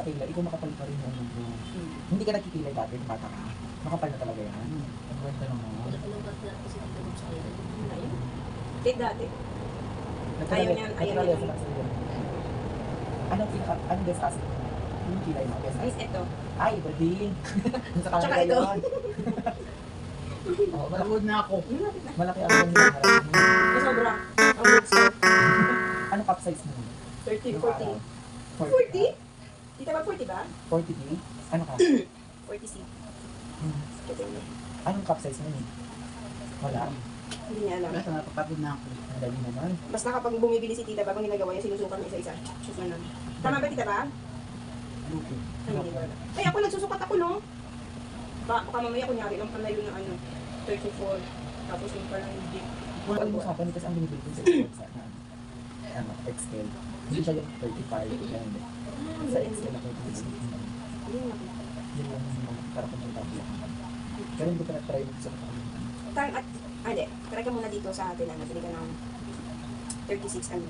sa kilay, ikaw makapal pa rin yung ano mo. Hmm. Hindi ka nagkikilay dati, nung bata ka. Makapal na talaga yan. Ang kwenta naman. Kate dati. Ayaw niya- ayaw Natural niya yan sa kasi Anong pinaka, anong best acid? Yung kilay mo, best acid. ito. Ay, iba din. Sa Tsaka ito. malaki, Pagod na ako. malaki ang yung harap mo. May sobra. Ang. Anong cup size mo? 30, Yung 40. araw? 40? Tita ba 40 ba? 40 D? Ano ka? 40 C. Hmm. Ito yun. Anong cup size mo yun? Wala. Hindi niya alam. Basta napapagod na ako. Ang dali naman. Basta kapag bumibili si tita, bagong ginagawa niya, sinusukan niya isa-isa. Shoot na lang. Tama ba tita ba? Luki. Ay, hindi ba? Ay, ako nagsusukat ako, no? Ba, baka mamaya kunyari lang pala yun ng ano, 34. Tapos yung pala hindi. Wala ang usapan kasi ang binibili ko sa sa na, ano, Excel. Hindi siya yung 35. Yan. Sa Excel ako 36. Hindi nga. Yun lang yung para komportable ako. Pero hindi ko na-try sa Tang at, ah, hindi. Try ka muna dito sa atin, ano, ka ng 36, ano.